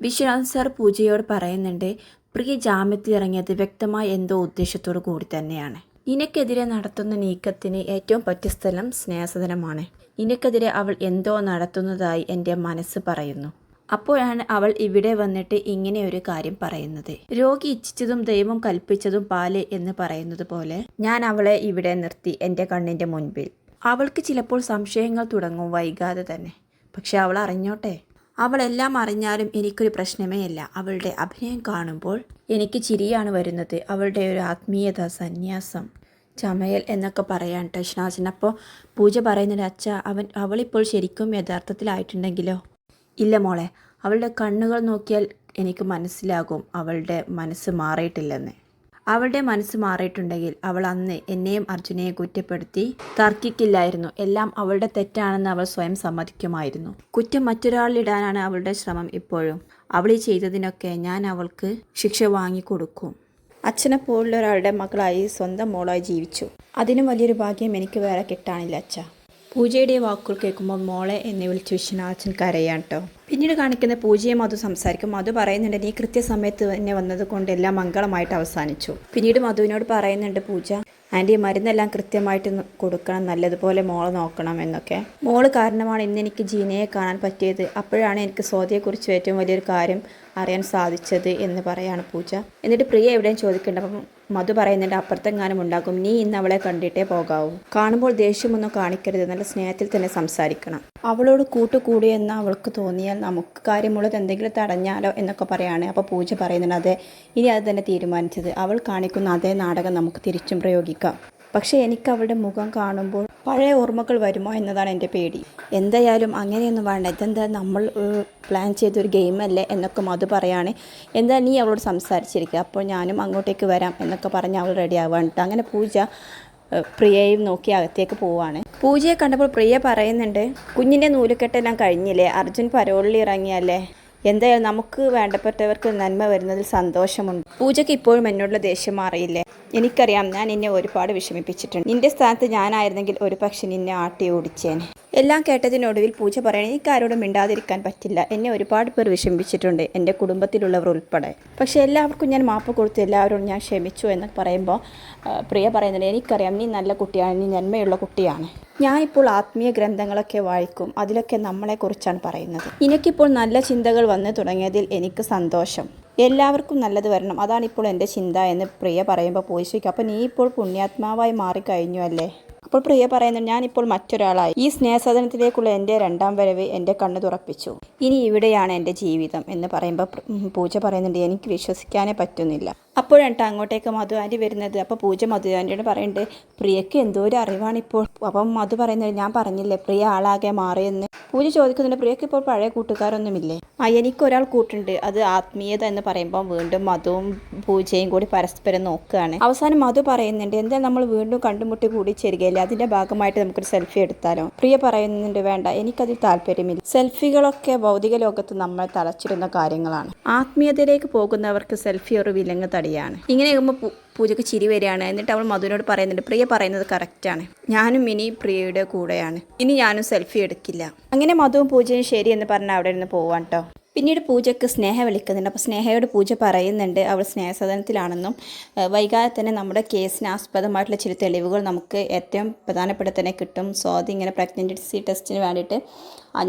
Vishwanath sir പൂജയോട് പറയുന്നുണ്ട് പ്രിയ ജാമ്യത്തിൽ ഇറങ്ങിയത് വ്യക്തമായ എന്തോ ഉദ്ദേശത്തോടു കൂടി തന്നെയാണ്. നിനക്കെതിരെ നടത്തുന്ന നീക്കത്തിന് ഏറ്റവും പറ്റിയ സ്ഥലം സ്നേഹസദനമാണ്. നിനക്കെതിരെ അവൾ എന്തോ നടത്തുന്നതായി എന്റെ മനസ്സ് പറയുന്നു. അപ്പോഴാണ് അവൾ ഇവിടെ വന്നിട്ട് ഇങ്ങനെ ഒരു കാര്യം പറയുന്നത്. രോഗി ഇച്ഛിച്ചതും ദൈവം കൽപ്പിച്ചതും പാൽ എന്ന് പറയുന്നത് പോലെ ഞാൻ അവളെ ഇവിടെ നിർത്തി എന്റെ കണ്ണിന്റെ മുൻപിൽ. അവൾക്ക് ചിലപ്പോൾ സംശയങ്ങൾ തുടങ്ങും വൈകാതെ തന്നെ. പക്ഷെ അവൾ അറിഞ്ഞോട്ടെ? അവളെല്ലാം അറിഞ്ഞാലും എനിക്കൊരു പ്രശ്നമേ അല്ല അവളുടെ അഭിനയം കാണുമ്പോൾ എനിക്ക് ചിരിയാണ് വരുന്നത്. അവളുടെ ഒരു ആത്മീയത സന്യാസം ചമയൽ എന്നൊക്കെ പറയാൻ ടഷ്നാസിന് അപ്പോൾ പൂജ പറയുന്നൊരു അച്ഛ അവൻ അവളിപ്പോൾ ശരിക്കും യഥാർത്ഥത്തിലായിട്ടുണ്ടെങ്കിലോ? ഇല്ല മോളെ അവളുടെ കണ്ണുകൾ നോക്കിയാൽ എനിക്ക് മനസ്സിലാകും. അവളുടെ മനസ്സ് മാറിയിട്ടില്ലെന്ന്. അവളുടെ മനസ്സ് മാറിയിട്ടുണ്ടെങ്കിൽ അവൾ അന്ന് എന്നെയും അർജുനെയും കുറ്റപ്പെടുത്തി തർക്കിക്കില്ലായിരുന്നു. എല്ലാം അവളുടെ തെറ്റാണെന്ന് അവൾ സ്വയം സമ്മതിക്കുമായിരുന്നു. കുറ്റം മറ്റൊരാളിടാനാണ് അവളുടെ ശ്രമം ഇപ്പോഴും. അവൾ ഈ ചെയ്തതിനൊക്കെ ഞാൻ അവൾക്ക് ശിക്ഷ വാങ്ങിക്കൊടുക്കും. അച്ഛനെ പോലുള്ള ഒരാളുടെ മകളായി സ്വന്തം മോളായി ജീവിച്ചു. അതിനും വലിയൊരു ഭാഗ്യം എനിക്ക് വേറെ കിട്ടാനില്ല അച്ഛ. പൂജയുടെ വാക്കുകൾ കേൾക്കുമ്പോൾ മോളെ എന്നെ വിളിച്ച് വിശ്വനാഥൻ കരയാണ് കേട്ടോ പിന്നീട് കാണിക്കുന്ന പൂജയെ മധു സംസാരിക്കും. മധു പറയുന്നുണ്ട് നീ കൃത്യസമയത്ത് തന്നെ വന്നത് കൊണ്ട് എല്ലാം മംഗളമായിട്ട് അവസാനിച്ചു. പിന്നീട് മധുവിനോട് പറയുന്നുണ്ട് പൂജ ആന്റി മരുന്നെല്ലാം കൃത്യമായിട്ട് കൊടുക്കണം. നല്ലതുപോലെ മോളെ നോക്കണം എന്നൊക്കെ. മോൾ കാരണമാണ് ഇന്ന് എനിക്ക് ജീനയെ കാണാൻ പറ്റിയത്. അപ്പോഴാണ് എനിക്ക് സ്വാതിയെക്കുറിച്ച് ഏറ്റവും വലിയൊരു കാര്യം അറിയാൻ സാധിച്ചത് എന്ന് പറയാണ് പൂജ. എന്നിട്ട് പ്രിയ എവിടെയും ചോദിക്കേണ്ട അപ്പം മധു പറയുന്നുണ്ട് അപ്പുറത്തെങ്ങാനും ഉണ്ടാകും നീ ഇന്ന് അവളെ കണ്ടിട്ടേ പോകാവൂ. കാണുമ്പോൾ ദേഷ്യമൊന്നും കാണിക്കരുത്. നല്ല സ്നേഹത്തിൽ തന്നെ സംസാരിക്കണം. അവളോട് കൂട്ടുകൂടിയെന്ന് അവൾക്ക് തോന്നിയാൽ നമുക്ക് കാര്യമുള്ളത് എന്തെങ്കിലും തടഞ്ഞാലോ എന്നൊക്കെ പറയാണ്. അപ്പോൾ പൂജ പറയുന്നുണ്ട് അതെ ഇനി അത് തന്നെ തീരുമാനിച്ചത്. അവൾ കാണിക്കുന്ന അതേ നാടകം നമുക്ക് തിരിച്ചും പ്രയോഗിക്കാം. പക്ഷേ എനിക്ക് അവളുടെ മുഖം കാണുമ്പോൾ പഴയ ഓർമ്മകൾ വരുമോ എന്നതാണ് എന്റെ പേടി. എന്തായാലും അങ്ങനെയൊന്നും വേണ്ട. ഇതെന്താ നമ്മൾ പ്ലാൻ ചെയ്തൊരു ഗെയിമല്ലേ എന്നൊക്കെ മധു പറയാണ്. എന്താ നീ അവളോട് സംസാരിച്ചിരിക്കുക? അപ്പോൾ ഞാനും അങ്ങോട്ടേക്ക് വരാം എന്നൊക്കെ പറഞ്ഞ് അവൾ റെഡി ആവാണ്ട് അങ്ങനെ പൂജ പ്രിയയും നോക്കി അകത്തേക്ക് പോവാണ്. പൂജയെ കണ്ടപ്പോൾ പ്രിയ പറയുന്നുണ്ട് കുഞ്ഞിന്റെ നൂലുകെട്ടെല്ലാം കഴിഞ്ഞില്ലേ? അർജുൻ പരോളിൽ ഇറങ്ങിയല്ലേ? എന്തായാലും നമുക്ക് വേണ്ടപ്പെട്ടവർക്ക് നന്മ വരുന്നതിൽ സന്തോഷമുണ്ട്. പൂജയ്ക്ക് ഇപ്പോഴും എന്നോടുള്ള ദേഷ്യം മാറിയില്ലേ? എനിക്കറിയാം ഞാൻ എന്നെ ഒരുപാട് വിഷമിപ്പിച്ചിട്ടുണ്ട്. നിന്റെ സ്ഥാനത്ത് ഞാനായിരുന്നെങ്കിൽ ഒരു പക്ഷെ നിന്നെ ആട്ടി ഓടിച്ചേനെ. എല്ലാം കേട്ടതിനൊടുവിൽ പൂജ പറയണേ എനിക്ക് ആരോടും മിണ്ടാതിരിക്കാൻ പറ്റില്ല. എന്നെ ഒരുപാട് പേർ വിഷമിപ്പിച്ചിട്ടുണ്ട് എന്റെ കുടുംബത്തിലുള്ളവർ ഉൾപ്പെടെ. പക്ഷേ എല്ലാവർക്കും ഞാൻ മാപ്പ് കൊടുത്തു എല്ലാവരോടും ഞാൻ ക്ഷമിച്ചു എന്ന് പറയുമ്പോൾ പ്രിയ പറയുന്നുണ്ട് എനിക്കറിയാം നീ നല്ല കുട്ടിയാണ് നീ നന്മയുള്ള കുട്ടിയാണ്. ഞാനിപ്പോൾ ആത്മീയ ഗ്രന്ഥങ്ങളൊക്കെ വായിക്കും അതിലൊക്കെ നമ്മളെക്കുറിച്ചാണ് പറയുന്നത്. എനിക്കിപ്പോൾ നല്ല ചിന്തകൾ വന്നു തുടങ്ങിയതിൽ എനിക്ക് സന്തോഷം. എല്ലാവർക്കും നല്ലത് വരണം അതാണ് ഇപ്പോൾ എന്റെ ചിന്ത എന്ന് പ്രിയ പറയുമ്പോൾ പോയി ചോദിക്കും അപ്പോൾ നീ ഇപ്പോൾ പുണ്യാത്മാവായി മാറിക്കഴിഞ്ഞു അല്ലേ? അപ്പോൾ പ്രിയ പറയുന്നു ഞാനിപ്പോൾ മറ്റൊരാളായി. ഈ സ്നേഹസദനത്തിലേക്കുള്ള എന്റെ രണ്ടാം വരവ് എന്റെ കണ്ണ് തുറപ്പിച്ചു. ഇനി ഇവിടെയാണ് എന്റെ ജീവിതം എന്ന് പറയുമ്പോൾ പൂജ പറയുന്നുണ്ട് എനിക്ക് വിശ്വസിക്കാനേ പറ്റുന്നില്ല. അപ്പോഴാണ് അങ്ങോട്ടേക്ക് മധു ആന്റി വരുന്നത്. അപ്പോൾ പൂജ മധു ആന്റിയോട് പറയുന്നുണ്ട് പ്രിയക്ക് എന്തോ ഒരു അറിവാണിപ്പോൾ അപ്പം മധു പറയുന്നത് ഞാൻ പറഞ്ഞില്ലേ പ്രിയ ആളാകെ മാറിയെന്ന്. പൂജ ചോദിക്കുന്നുണ്ട് പ്രിയക്ക് ഇപ്പോൾ പഴയ കൂട്ടുകാരൊന്നുമില്ലേ? ആ എനിക്കൊരാൾ കൂട്ടുണ്ട്. അത് ആത്മീയത എന്ന് പറയുമ്പോൾ വീണ്ടും മധുവും പൂജയും കൂടി പരസ്പരം നോക്കുകയാണ്. അവസാനം മധു പറയുന്നുണ്ട് എന്താ നമ്മൾ വീണ്ടും കണ്ടുമുട്ടി കൂടി ചേരുകയില്ലേ? അതിന്റെ ഭാഗമായിട്ട് നമുക്കൊരു സെൽഫി എടുത്താലോ? പ്രിയ പറയുന്നുണ്ട് വേണ്ട എനിക്കതിൽ താല്പര്യമില്ല. സെൽഫികളൊക്കെ ഭൗതിക ലോകത്ത് നമ്മൾ തളച്ചിരുന്ന കാര്യങ്ങളാണ്. ആത്മീയതയിലേക്ക് പോകുന്നവർക്ക് സെൽഫി ഒരു വിലങ്ങ് തടിയാണ് ഇങ്ങനെ ആകുമ്പോൾ പൂജയ്ക്ക് ചിരി വരികയാണ്. എന്നിട്ട് അവൾ മധുവിനോട് പറയുന്നുണ്ട് പ്രിയ പറയുന്നത് കറക്റ്റാണ് ഞാനും ഇനി പ്രിയയുടെ കൂടെയാണ്. ഇനി ഞാനും സെൽഫി എടുക്കില്ല. അങ്ങനെ മധുവും പൂജയും ശരി എന്ന് പറഞ്ഞ് അവിടെ നിന്ന് പോവാൻ കേട്ടോ പിന്നീട് പൂജയ്ക്ക് സ്നേഹ വിളിക്കുന്നുണ്ട്. അപ്പോൾ സ്നേഹയോട് പൂജ പറയുന്നുണ്ട് അവൾ സ്നേഹസദനത്തിലാണെന്നും വൈകാതെ തന്നെ നമ്മുടെ കേസിന് ആസ്പദമായിട്ടുള്ള ചില തെളിവുകൾ നമുക്ക് ഏറ്റവും പ്രധാനപ്പെട്ട തന്നെ കിട്ടും. സ്വാതി ഇങ്ങനെ പ്രഗ്നൻസി ടെസ്റ്റിന് വേണ്ടിയിട്ട്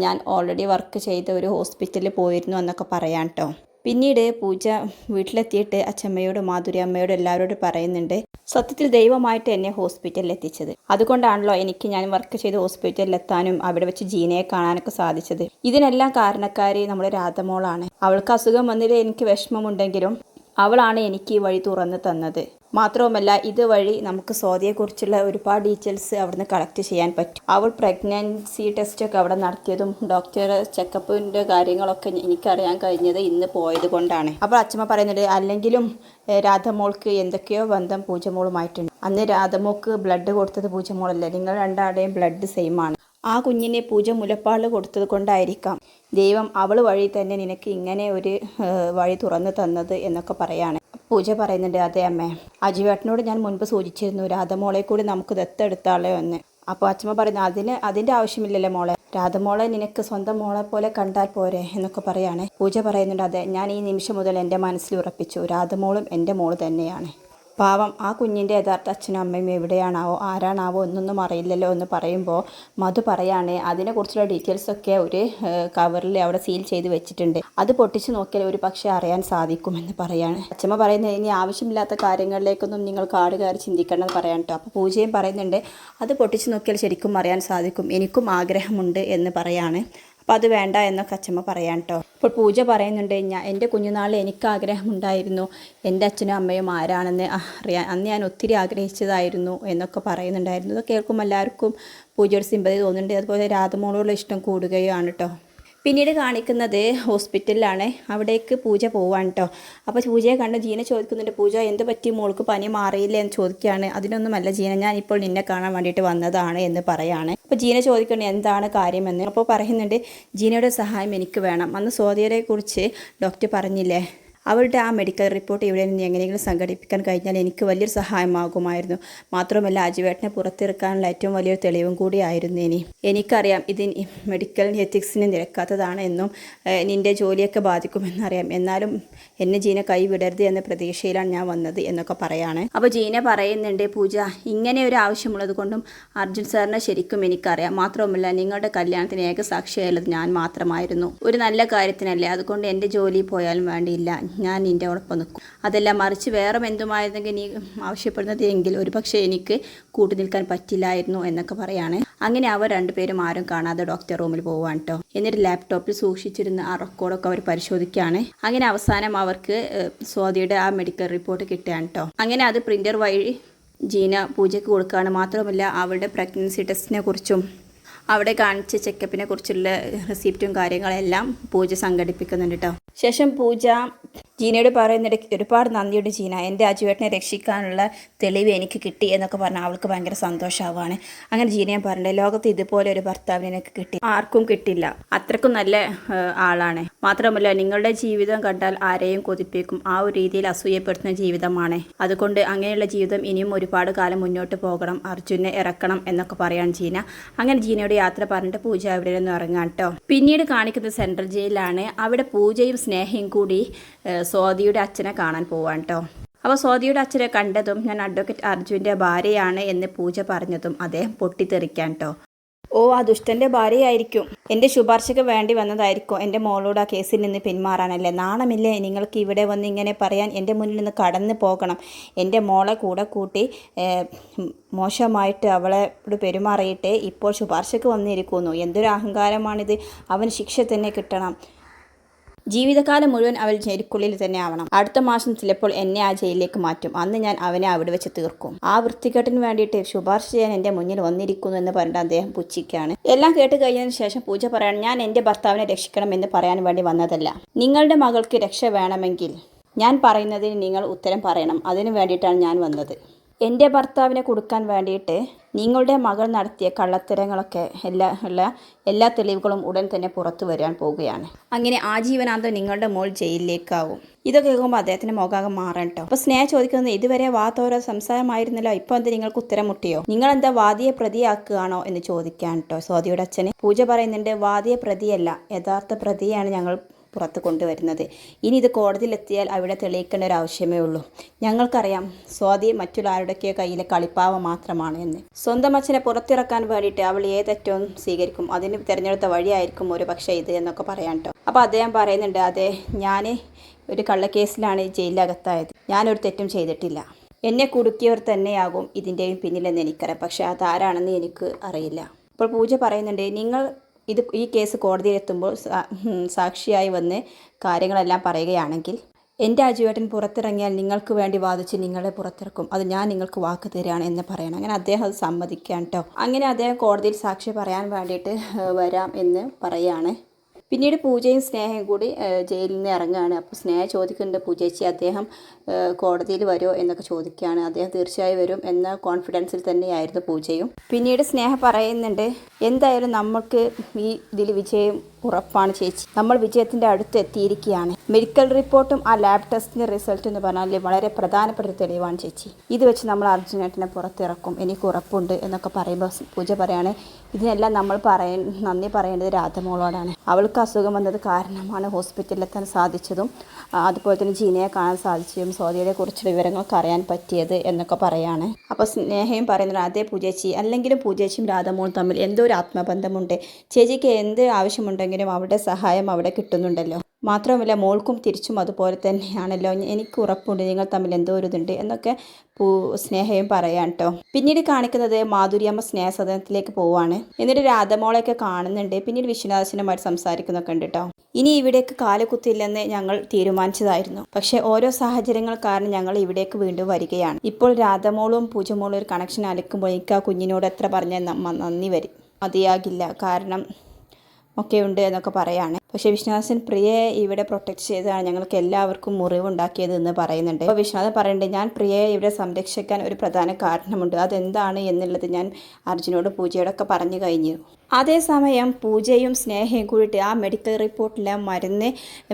ഞാൻ ഓൾറെഡി വർക്ക് ചെയ്ത ഒരു ഹോസ്പിറ്റലിൽ പോയിരുന്നു എന്നൊക്കെ പറയാം കേട്ടോ പിന്നീട് പൂജ വീട്ടിലെത്തിയിട്ട് അച്ഛമ്മയോട് മാധുരി അമ്മയോട് എല്ലാവരോടും പറയുന്നുണ്ട് സത്യത്തിൽ ദൈവമായിട്ട് എന്നെ ഹോസ്പിറ്റലിൽ എത്തിച്ചത്. അതുകൊണ്ടാണല്ലോ എനിക്ക് ഞാൻ വർക്ക് ചെയ്ത് ഹോസ്പിറ്റലിൽ എത്താനും അവിടെ വെച്ച് ജീനയെ കാണാനൊക്കെ സാധിച്ചത്. ഇതിനെല്ലാം കാരണക്കാരി നമ്മുടെ രാധമോളാണ്. അവൾക്ക് അസുഖം വന്നതിൽ എനിക്ക് വിഷമമുണ്ടെങ്കിലും അവളാണ് എനിക്ക് ഈ വഴി തുറന്നു തന്നത്. മാത്രവുമല്ല ഇതുവഴി നമുക്ക് സ്വാതിയെക്കുറിച്ചുള്ള ഒരുപാട് ഡീറ്റെയിൽസ് അവിടുന്ന് കളക്ട് ചെയ്യാൻ പറ്റും. അവൾ പ്രഗ്നൻസി ടെസ്റ്റൊക്കെ അവിടെ നടത്തിയതും ഡോക്ടറെ ചെക്കപ്പിന്റെ കാര്യങ്ങളൊക്കെ എനിക്കറിയാൻ കഴിഞ്ഞത് ഇന്ന് പോയത് കൊണ്ടാണ്. അപ്പോൾ അച്ഛമ്മ പറയുന്നുണ്ട് അല്ലെങ്കിലും രാധമോൾക്ക് എന്തൊക്കെയോ ബന്ധം പൂജമോളുമായിട്ടുണ്ട്. അന്ന് രാധമോൾക്ക് ബ്ലഡ് കൊടുത്തത് പൂജമോളല്ല? നിങ്ങൾ രണ്ടാളുടെയും ബ്ലഡ് സെയിം ആണ് ആ കുഞ്ഞിനെ പൂജ മുലപ്പാൾ കൊടുത്തത് കൊണ്ടായിരിക്കാം. ദൈവം അവൾ വഴി തന്നെ നിനക്ക് ഇങ്ങനെ ഒരു വഴി തുറന്നു തന്നത് എന്നൊക്കെ പറയാണ്. പൂജ പറയുന്നുണ്ട് അതെ അമ്മേ. അജിവേട്ടനോട് ഞാൻ മുൻപ് സൂചിച്ചിരുന്നു രാധമോളെ കൂടി നമുക്ക് ദത്തെടുത്താളെ ഒന്ന് അപ്പോൾ അച്ഛമ്മ പറയുന്നു അതിന് അതിന്റെ ആവശ്യമില്ലല്ലോ മോളെ. രാധമോളെ നിനക്ക് സ്വന്തം മോളെ പോലെ കണ്ടാൽ പോരെ എന്നൊക്കെ പറയാണ്. പൂജ പറയുന്നുണ്ട് അതെ ഞാൻ ഈ നിമിഷം മുതൽ എന്റെ മനസ്സിൽ ഉറപ്പിച്ചു. രാധമോളും എന്റെ മോൾ തന്നെയാണ്. പാവം ആ കുഞ്ഞിന്റെ യഥാർത്ഥ അച്ഛനും അമ്മയും എവിടെയാണാവോ ആരാണാവോ എന്നൊന്നും അറിയില്ലല്ലോ എന്ന് പറയുമ്പോൾ മധു പറയാണ് അതിനെക്കുറിച്ചുള്ള ഡീറ്റെയിൽസൊക്കെ ഒരു കവറിൽ അവിടെ സീൽ ചെയ്ത് വെച്ചിട്ടുണ്ട്. അത് പൊട്ടിച്ച് നോക്കിയാൽ ഒരു പക്ഷേ അറിയാൻ സാധിക്കുമെന്ന് പറയാണ്. അച്ഛമ്മ പറയുന്നത് ഇനി ആവശ്യമില്ലാത്ത കാര്യങ്ങളിലേക്കൊന്നും നിങ്ങൾ കാട് കയറി ചിന്തിക്കണമെന്ന് പറയാൻ കേട്ടോ അപ്പോൾ പൂജയും പറയുന്നുണ്ട് അത് പൊട്ടിച്ച് നോക്കിയാൽ ശരിക്കും അറിയാൻ സാധിക്കും. എനിക്കും ആഗ്രഹമുണ്ട് എന്ന് പറയാണ്. അപ്പോൾ അത് വേണ്ട എന്നൊക്കെ അച്ഛമ്മ പറയാൻ കേട്ടോ ഇപ്പോൾ പൂജ പറയുന്നുണ്ട് ഞാൻ എന്റെ കുഞ്ഞുനാളിൽ എനിക്ക് ആഗ്രഹമുണ്ടായിരുന്നു എന്റെ അച്ഛനും അമ്മയും ആരാണെന്ന് അറിയാൻ അന്ന് ഞാൻ ഒത്തിരി ആഗ്രഹിച്ചതായിരുന്നു എന്നൊക്കെ പറയുന്നുണ്ടായിരുന്നു. അത് കേൾക്കുമ്പോൾ എല്ലാവർക്കും പൂജയുടെ സിമ്പതി തോന്നുന്നുണ്ട്. അതുപോലെ രാധമോളോടുള്ള ഇഷ്ടം കൂടുകയാണ് കേട്ടോ പിന്നീട് കാണിക്കുന്നത് ഹോസ്പിറ്റലിലാണ്. അവിടേക്ക് പൂജ പോവാൻ കേട്ടോ അപ്പോൾ പൂജയെ കണ്ട് ജീന ചോദിക്കുന്നുണ്ട് പൂജ എന്ത് പറ്റി? മോൾക്ക് പനി മാറിയില്ലേ? എന്ന് ചോദിക്കുകയാണ്. അതിനൊന്നുമല്ല ജീന ഞാൻ ഇപ്പോൾ നിന്നെ കാണാൻ വേണ്ടിയിട്ട് വന്നതാണ് എന്ന് പറയാണ്. അപ്പോൾ ജീന ചോദിക്കുന്നത് എന്താണ് കാര്യമെന്ന്? അപ്പോൾ പറയുന്നുണ്ട് ജീനയുടെ സഹായം എനിക്ക് വേണം. അന്ന് സോദിയരെ കുറിച്ച് ഡോക്ടർ പറഞ്ഞില്ലേ? അവരുടെ ആ മെഡിക്കൽ റിപ്പോർട്ട് ഇവിടെ നിന്ന് എങ്ങനെയെങ്കിലും സംഘടിപ്പിക്കാൻ കഴിഞ്ഞാൽ എനിക്ക് വലിയൊരു സഹായമാകുമായിരുന്നു. മാത്രമല്ല അജുവേട്ടനെ പുറത്തിറക്കാനുള്ള ഏറ്റവും വലിയൊരു തെളിവും കൂടിയായിരുന്നു ഇനി. എനിക്കറിയാം ഇത് മെഡിക്കൽ എത്തിക്സിന് നിരക്കാത്തതാണ് എന്നും നിന്റെ ജോലിയൊക്കെ ബാധിക്കുമെന്നറിയാം എന്നാലും എന്നെ ജീന കൈവിടരുത് എന്ന പ്രതീക്ഷയിലാണ് ഞാൻ വന്നത് എന്നൊക്കെ പറയാണ്. അപ്പോൾ ജീന പറയുന്നുണ്ട് പൂജ ഇങ്ങനെ ഒരു ആവശ്യമുള്ളത് കൊണ്ടും അർജുൻ സാറിനെ ശരിക്കും എനിക്കറിയാം. മാത്രവുമല്ല നിങ്ങളുടെ കല്യാണത്തിന് ഏക സാക്ഷിയായുള്ളത് ഞാൻ മാത്രമായിരുന്നു. ഒരു നല്ല കാര്യത്തിനല്ലേ? അതുകൊണ്ട് എന്റെ ജോലി പോയാലും വേണ്ടിയില്ല. ഞാൻ നിന്റെ ഒപ്പം നിൽക്കും. അതെല്ലാം മറിച്ച് വേറെ എന്തുമായിരുന്നെങ്കിൽ നീ ആവശ്യപ്പെടുന്നത് എങ്കിൽ ഒരുപക്ഷെ എനിക്ക് കൂട്ടു നിൽക്കാൻ പറ്റില്ലായിരുന്നു എന്നൊക്കെ പറയാണ്. അങ്ങനെ അവർ രണ്ടുപേരും ആരും കാണാതെ ഡോക്ടർ റൂമിൽ പോവാണ് കേട്ടോ എന്നിട്ട് ലാപ്ടോപ്പിൽ സൂക്ഷിച്ചിരുന്ന ആ റെക്കോർഡൊക്കെ അവർ പരിശോധിക്കുകയാണ്. അങ്ങനെ അവസാനം അവർക്ക് സ്വാതിയുടെ ആ മെഡിക്കൽ റിപ്പോർട്ട് കിട്ടുകയാണ് കേട്ടോ അങ്ങനെ അത് പ്രിന്റർ വഴി ജീന പൂജയ്ക്ക് കൊടുക്കുകയാണ്. മാത്രമല്ല അവളുടെ പ്രഗ്നൻസി ടെസ്റ്റിനെ കുറിച്ചും അവിടെ കാണിച്ച ചെക്കപ്പിനെ കുറിച്ചുള്ള റെസിപ്റ്റും കാര്യങ്ങളെല്ലാം പൂജ സംഘടിപ്പിക്കുന്നുണ്ട് കേട്ടോ ശേഷം പൂജ ജീനയോട് പറയുന്നിടയ്ക്ക് ഒരുപാട് നന്ദിയുണ്ട് ജീന. എന്റെ അജുവേട്ടനെ രക്ഷിക്കാനുള്ള തെളിവ് എനിക്ക് കിട്ടി എന്നൊക്കെ പറഞ്ഞാൽ അവൾക്ക് ഭയങ്കര സന്തോഷമാവാണ് അങ്ങനെ ജീനയും പറഞ്ഞിട്ട് ലോകത്ത് ഇതുപോലെ ഒരു ഭർത്താവിനെ എനിക്ക് കിട്ടി. ആർക്കും കിട്ടില്ല. അത്രക്കും നല്ല ആളാണ്. മാത്രമല്ല നിങ്ങളുടെ ജീവിതം കണ്ടാൽ ആരെയും കൊതിപ്പിക്കും. ആ ഒരു രീതിയിൽ അസൂയപ്പെടുത്തുന്ന ജീവിതമാണ്. അതുകൊണ്ട് അങ്ങനെയുള്ള ജീവിതം ഇനിയും ഒരുപാട് കാലം മുന്നോട്ട് പോകണം. അർജുനെ ഇറക്കണം എന്നൊക്കെ പറയാണ് ജീന. അങ്ങനെ ജീനയുടെ യാത്ര പറഞ്ഞിട്ട് പൂജ അവിടെ നിന്ന് ഇറങ്ങാം കേട്ടോ. പിന്നീട് കാണിക്കുന്നത് സെൻട്രൽ ജയിലാണ് അവിടെ പൂജയും സ്നേഹയും കൂടി സ്വാതിയുടെ അച്ഛനെ കാണാൻ പോവാൻ കേട്ടോ അപ്പോൾ സ്വാതിയുടെ അച്ഛനെ കണ്ടതും ഞാൻ അഡ്വക്കേറ്റ് അർജുന്റെ ഭാര്യയാണ് എന്ന് പൂജ പറഞ്ഞതും അദ്ദേഹം പൊട്ടിത്തെറിക്കാൻ കേട്ടോ ഓ ആ ദുഷ്ടന്റെ ഭാര്യയായിരിക്കും. എന്റെ ശുപാർശയ്ക്ക് വേണ്ടി വന്നതായിരിക്കും എന്റെ മോളോട് ആ കേസിൽ നിന്ന് പിന്മാറാനല്ലേ? നാണമില്ലേ? നിങ്ങൾക്ക് ഇവിടെ വന്ന് ഇങ്ങനെ പറയാൻ എന്റെ മുന്നിൽ നിന്ന് കടന്നു പോകണം. എന്റെ മോളെ കൂടെ കൂട്ടി മോശമായിട്ട് അവളോട് പെരുമാറിയിട്ട് ഇപ്പോൾ ശുപാർശയ്ക്ക് വന്നിരിക്കുന്നു. എന്തൊരു അഹങ്കാരമാണിത്. അവന് ശിക്ഷ തന്നെ കിട്ടണം. ജീവിതകാലം മുഴുവൻ അവൾ ജയിലിക്കുള്ളിൽ തന്നെ ആവണം. അടുത്ത മാസം ചിലപ്പോൾ എന്നെ ആ ജയിലിലേക്ക് മാറ്റും. അന്ന് ഞാൻ അവനെ അവിടെ വെച്ച് തീർക്കും. ആ വൃത്തികെട്ടിന് വേണ്ടിയിട്ട് ശുപാർശ ചെയ്യാൻ എന്റെ മുന്നിൽ വന്നിരിക്കുന്നു എന്ന് പറഞ്ഞിട്ട് അദ്ദേഹം പുച്ഛിക്കാണ് എല്ലാം കേട്ട് കഴിഞ്ഞതിന് ശേഷം പൂജ പറയാണ് ഞാൻ എന്റെ ഭർത്താവിനെ രക്ഷിക്കണം എന്ന് പറയാൻ വേണ്ടി വന്നതല്ല. നിങ്ങളുടെ മകൾക്ക് രക്ഷ വേണമെങ്കിൽ ഞാൻ പറയുന്നതിന് നിങ്ങൾ ഉത്തരം പറയണം. അതിനു വേണ്ടിയിട്ടാണ് ഞാൻ വന്നത്. എന്റെ ഭർത്താവിനെ കൊടുക്കാൻ വേണ്ടിയിട്ട് നിങ്ങളുടെ മകൾ നടത്തിയ കള്ളത്തരങ്ങളൊക്കെ എല്ലാ ഉള്ള എല്ലാ തെളിവുകളും ഉടൻ തന്നെ പുറത്തു വരാൻ പോവുകയാണ്. അങ്ങനെ ആജീവനാന്തം നിങ്ങളുടെ മോൾ ജയിലിലേക്കാവും. ഇതൊക്കെ കേൾക്കുമ്പോൾ അദ്ദേഹത്തിന് മുഖാകം മാറാൻ കേട്ടോ അപ്പോൾ സ്നേഹ ചോദിക്കുന്നത് ഇതുവരെ വാത്തോരോ സംസാരമായിരുന്നല്ലോ ഇപ്പോൾ എന്താ നിങ്ങൾക്ക് ഉത്തരം മുട്ടിയോ? നിങ്ങൾ എന്താ വാദിയെ പ്രതിയാക്കുകയാണോ എന്ന് ചോദിക്കാൻ കേട്ടോ സ്വാതിയുടെ അച്ഛനെ പൂജ പറയുന്നുണ്ട് വാദിയെ പ്രതിയല്ല യഥാർത്ഥ പ്രതിയാണ് ഞങ്ങൾ പുറത്ത് കൊണ്ടുവരുന്നത്. ഇനി ഇത് കോടതിയിലെത്തിയാൽ അവിടെ തെളിയിക്കേണ്ട ഒരു ആവശ്യമേ ഉള്ളൂ. ഞങ്ങൾക്കറിയാം സ്വാതി മറ്റുള്ള ആരുടെയൊക്കെ കയ്യിലെ കളിപ്പാവ മാത്രമാണ് എന്ന്. സ്വന്തം അച്ഛനെ പുറത്തിറക്കാൻ വേണ്ടിയിട്ട് അവൾ ഏതറ്റവും സ്വീകരിക്കും. അതിന് തിരഞ്ഞെടുത്ത വഴിയായിരിക്കും ഒരു പക്ഷേ ഇത് എന്നൊക്കെ പറയാൻ കേട്ടോ. അപ്പോൾ അദ്ദേഹം പറയുന്നുണ്ട് അതെ ഞാൻ ഒരു കള്ളക്കേസിലാണ് ജയിലിലകത്തായത്. ഞാനൊരു തെറ്റും ചെയ്തിട്ടില്ല. എന്നെ കുടുക്കിയവർ തന്നെയാകും ഇതിന്റെയും പിന്നിലെന്ന് എനിക്കറിയാം. പക്ഷേ അതാരാണെന്ന് എനിക്ക് അറിയില്ല. അപ്പോൾ പൂജ പറയുന്നുണ്ട് നിങ്ങൾ ഇത് ഈ കേസ് കോടതിയിൽ എത്തുമ്പോൾ സാക്ഷിയായി വന്ന് കാര്യങ്ങളെല്ലാം പറയുകയാണെങ്കിൽ എന്റെ അജുവേട്ടൻ പുറത്തിറങ്ങിയാൽ നിങ്ങൾക്ക് വേണ്ടി വാദിച്ച് നിങ്ങളെ പുറത്തിറക്കും. അത് ഞാൻ നിങ്ങൾക്ക് വാക്ക് തരികയാണ് എന്ന് പറയണം. അങ്ങനെ അദ്ദേഹം അത് സമ്മതിക്കാൻ കേട്ടോ അങ്ങനെ അദ്ദേഹം കോടതിയിൽ സാക്ഷി പറയാൻ വേണ്ടിയിട്ട് വരാം എന്ന് പറയാണ്. പിന്നീട് പൂജയും സ്നേഹയും കൂടി ജയിലിൽ നിന്ന് ഇറങ്ങുകയാണ്. അപ്പോൾ സ്നേഹ ചോദിക്കുന്നുണ്ട് പൂജേച്ചി അദ്ദേഹം കോടതിയിൽ വരുമോ എന്നൊക്കെ ചോദിക്കുകയാണ്. അദ്ദേഹം തീർച്ചയായും വരും എന്ന കോൺഫിഡൻസിൽ തന്നെയായിരുന്നു പൂജയും. പിന്നീട് സ്നേഹ പറയുന്നുണ്ട് എന്തായാലും നമ്മൾക്ക് ഈ ഇതിൽ വിജയം ഉറപ്പാണ് ചേച്ചി. നമ്മൾ വിജയത്തിന്റെ അടുത്ത് എത്തിയിരിക്കുകയാണ്. മെഡിക്കൽ റിപ്പോർട്ടും ആ ലാബ് ടെസ്റ്റിന്റെ റിസൾട്ട് എന്ന് പറഞ്ഞാൽ വളരെ പ്രധാനപ്പെട്ട തെളിവാണ് ചേച്ചി. ഇത് വെച്ച് നമ്മൾ അർജുനേട്ടനെ പുറത്തിറക്കും. എനിക്ക് ഉറപ്പുണ്ട് എന്നൊക്കെ പറയുമ്പോൾ പൂജ പറയാണ് ഇതിനെല്ലാം നമ്മൾ പറയ നന്ദി പറയേണ്ടത് രാധമോളോടാണ്. അവൾക്ക് അസുഖം വന്നത് കാരണമാണ് ഹോസ്പിറ്റലിലെത്താൻ സാധിച്ചതും അതുപോലെ തന്നെ ജീനയെ കാണാൻ സാധിച്ചതും സ്വാതിയെ കുറിച്ചുള്ള വിവരങ്ങളൊക്കെ അറിയാൻ പറ്റിയത് എന്നൊക്കെ പറയാണ്. അപ്പോൾ സ്നേഹയും പറയുന്നത് അതേ പൂജേച്ചി അല്ലെങ്കിലും പൂജേച്ചിയും രാധമോളും തമ്മിൽ എന്തോ ഒരു ആത്മബന്ധമുണ്ട്. ചേച്ചിക്ക് എന്ത് ആവശ്യമുണ്ടെങ്കിലും അവരുടെ സഹായം അവിടെ കിട്ടുന്നുണ്ടല്ലോ. മാത്രമല്ല മോൾക്കും തിരിച്ചും അതുപോലെ തന്നെയാണല്ലോ. എനിക്ക് ഉറപ്പുണ്ട് നിങ്ങൾ തമ്മിൽ എന്തോ ഒരു ഇതുണ്ട് എന്നൊക്കെ പൂ സ്നേഹയും പറയാൻ കേട്ടോ പിന്നീട് കാണിക്കുന്നത് മാധുര്യമ്മ സ്നേഹസദനത്തിലേക്ക് പോവാണ്. എന്നിട്ട് രാധമോളെയൊക്കെ കാണുന്നുണ്ട്. പിന്നീട് വിശ്വനാഥനുമായിട്ട് സംസാരിക്കുന്നൊക്കെ ഉണ്ട് കേട്ടോ ഇനി ഇവിടേക്ക് കാലുകുത്തില്ലെന്ന് ഞങ്ങൾ തീരുമാനിച്ചതായിരുന്നു. പക്ഷേ ഓരോ സാഹചര്യങ്ങൾ കാരണം ഞങ്ങൾ ഇവിടേക്ക് വീണ്ടും വരികയാണ്. ഇപ്പോൾ രാധമോളും പൂജമോളും ഒരു കണക്ഷൻ അലക്കുമ്പോൾ എനിക്ക് ആ കുഞ്ഞിനോട് എത്ര പറഞ്ഞാൽ നന്ദി വരും. മതിയാകില്ല. കാരണം ഒക്കെ ഉണ്ട് എന്നൊക്കെ പറയാണ്. പക്ഷേ വിശ്വനാഥൻ പ്രിയയെ ഇവിടെ പ്രൊട്ടക്ട് ചെയ്തതാണ്. ഞങ്ങൾക്ക് എല്ലാവർക്കും മുറിവുണ്ടാക്കിയത് എന്ന് പറയുന്നുണ്ട്. അപ്പോൾ വിശ്വനാഥൻ പറയുന്നുണ്ട് ഞാൻ പ്രിയയെ ഇവിടെ സംരക്ഷിക്കാൻ ഒരു പ്രധാന കാരണമുണ്ട്. അതെന്താണ് എന്നുള്ളത് ഞാൻ അർജുനോട് പൂജയോടൊക്കെ പറഞ്ഞു കഴിഞ്ഞു. അതേസമയം പൂജയും സ്നേഹയും കൂടിയിട്ട് ആ മെഡിക്കൽ റിപ്പോർട്ടിലെ മരുന്ന്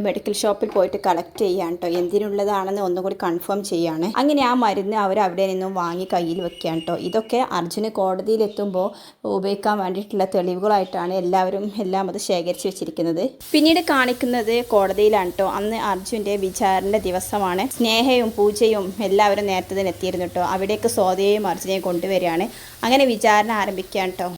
മെഡിക്കൽ ഷോപ്പിൽ പോയിട്ട് കളക്ട് ചെയ്യാൻ കേട്ടോ എന്തിനുള്ളതാണെന്ന് ഒന്നുകൂടി കൺഫേം ചെയ്യാണ് അങ്ങനെ ആ മരുന്ന് അവർ അവിടെ നിന്നും വാങ്ങി കയ്യിൽ വെക്കുകയാണ് കേട്ടോ ഇതൊക്കെ അർജുന് കോടതിയിലെത്തുമ്പോൾ ഉപയോഗിക്കാൻ വേണ്ടിയിട്ടുള്ള തെളിവുകളായിട്ടാണ് എല്ലാവരും എല്ലാം അത് ശേഖരിച്ച് വെച്ചിരിക്കുന്നത്. പിന്നീട് കാണിക്കുന്നത് കോടതിയിലാണ് കേട്ടോ അന്ന് അർജുന്റെ വിചാരണ ദിവസമാണ്. സ്നേഹയും പൂജയും എല്ലാവരും നേരത്തെ തന്നെ എത്തിയിരുന്നു കേട്ടോ അവിടേക്ക് സ്വാതിയെയും അർജുനെയും കൊണ്ടുവരികയാണ്. അങ്ങനെ വിചാരണ ആരംഭിക്കുകയാണ് കേട്ടോ